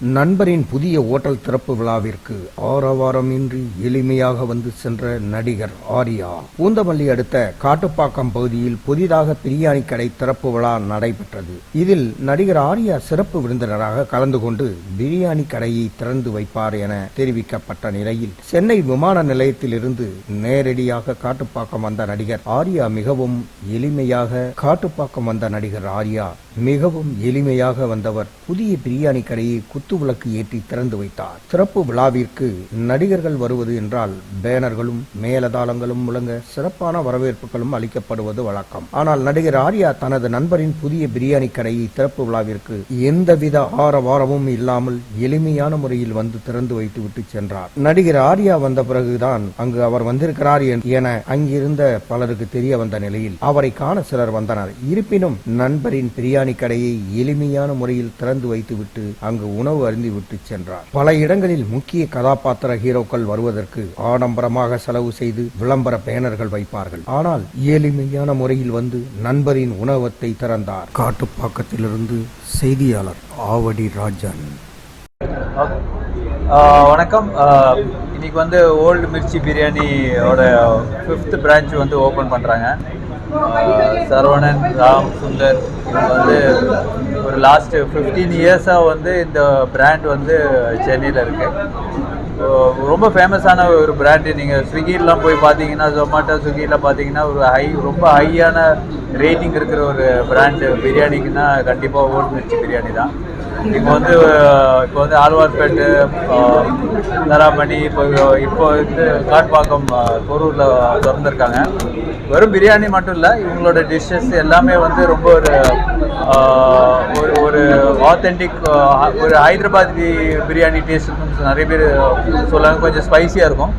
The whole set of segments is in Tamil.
நண்பரின் புதிய ஓட்டல் திறப்பு விழாவிற்கு ஆரவாரமின்றி எளிமையாக வந்து சென்ற நடிகர் ஆர்யா. பூந்தமல்லி அடுத்த காட்டுப்பாக்கம் பகுதியில் புதிதாக பிரியாணி கடை திறப்பு விழா நடைபெற்றது. இதில் நடிகர் ஆர்யா சிறப்பு விருந்தினராக கலந்து கொண்டு பிரியாணி கடையை திறந்து வைப்பார் என தெரிவிக்கப்பட்ட நிலையில் சென்னை விமான நிலையத்தில் இருந்து நேரடியாக காட்டுப்பாக்கம் வந்த நடிகர் ஆர்யா மிகவும் எளிமையாக காட்டுப்பாக்கம் வந்த நடிகர் ஆர்யா மிகவும் எளிமையாக வந்தவர் புதிய பிரியாணி கடையை குத்து விளக்கு ஏற்றி திறந்து வைத்தார். சிறப்பு விழாவிற்கு நடிகர்கள் வருவது என்றால் பேனர்களும் மேலதாளங்களும் முழங்க சிறப்பான வரவேற்புகளும் அளிக்கப்படுவது வழக்கம். ஆனால் நடிகர் ஆர்யா தனது நண்பரின் புதிய பிரியாணி கடையை திறப்பு விழாவிற்கு எந்தவித ஆரவாரமும் இல்லாமல் எளிமையான முறையில் வந்து திறந்து வைத்து விட்டு சென்றார். நடிகர் ஆர்யா வந்த பிறகுதான் அங்கு அவர் வந்திருக்கிறார் என அங்கிருந்த பலருக்கு தெரிய வந்த நிலையில் அவரை காண சிலர் வந்தனர். இருப்பினும் நண்பரின் பிரியாணி கடையை எளிமையான முறையில் திறந்து வைத்துவிட்டு அங்கு உணவு அருந்திவிட்டு சென்றார். பல இடங்களில் முக்கிய கதாபாத்திர ஹீரோக்கள் வருவதற்கு ஆடம்பரமாக செலவு செய்து விளம்பர பேனர்கள் வைப்பார்கள். ஆனால் எளிமையான முறையில் வந்து நண்பரின் உணவத்தை திறந்தார். காட்டுப்பாக்கத்திலிருந்து செய்தியாளர் ஆவடி ராஜன். வணக்கம். இன்னைக்கு வந்து ஓல்டு மிர்ச்சி பிரியாணியோட ஃபிஃப்த் பிரான்ச் வந்து ஓப்பன் பண்ணுறாங்க சரவணன் ராம் சுந்தர் இவங்க வந்து ஒரு லாஸ்ட் ஃபிஃப்டீன் இயர்ஸாக வந்து இந்த பிராண்ட் வந்து சென்னையில் இருக்குது ரொம்ப ஃபேமஸான ஒரு பிராண்டு நீங்கள் ஸ்விக்கிலாம் போய் பார்த்தீங்கன்னா ஜொமேட்டோ ஸ்விக்கியில் பார்த்தீங்கன்னா ஒரு ஹை ரொம்ப ஹையான ரேட்டிங் இருக்கிற ஒரு பிராண்டு பிரியாணிக்குன்னா கண்டிப்பாக ஓல்டு மிர்ச்சி பிரியாணி தான் இப்போ வந்து இப்போ வந்து ஆழ்வார்பேட்டு அஹ், தராமணி இப்போ இப்போ வந்து காட்பாக்கம் அஹ், திறந்துருக்காங்க. வெறும் பிரியாணி மட்டும் இல்லை இவங்களோட டிஷ்ஷஸ் எல்லாமே வந்து ரொம்ப ஒரு ஒரு ஒரு ஆத்தென்டிக் ஒரு ஹைதராபாத் பிரியாணி டேஸ்ட் நிறைய பேர் சொல்லுவாங்க. கொஞ்சம் ஸ்பைசியாக இருக்கும்.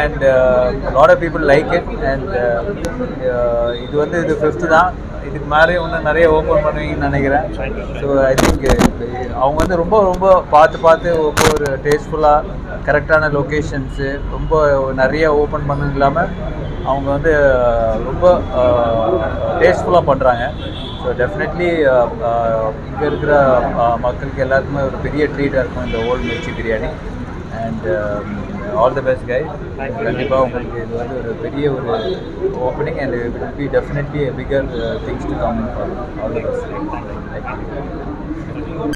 And lot of people like it and இது வந்து இது ஃபிஃப்த்து தான். இதுக்கு மேலே இன்னும் நிறைய ஓப்பன் பண்ணுவீங்கன்னு நினைக்கிறேன். ஸோ ஐ திங்க் அவங்க வந்து ரொம்ப ரொம்ப பார்த்து பார்த்து ஒவ்வொரு டேஸ்ட்ஃபுல்லாக கரெக்டான லொக்கேஷன்ஸு ரொம்ப நிறைய ஓப்பன் பண்ணது இல்லாமல் அவங்க வந்து uh, ரொம்ப டேஸ்ட்ஃபுல்லாக பண்ணுறாங்க ஸோ டெஃபினெட்லி இங்கே இருக்கிற uh, மக்களுக்கு எல்லாருக்குமே ஒரு பெரிய ட்ரீட்டாக இருக்கும் இந்த old Mirchi biryani and all the best guys கண்டிப்பாக உங்களுக்கு இது வந்து ஒரு பெரிய ஒரு opening and it will be definitely bigger things to come all the best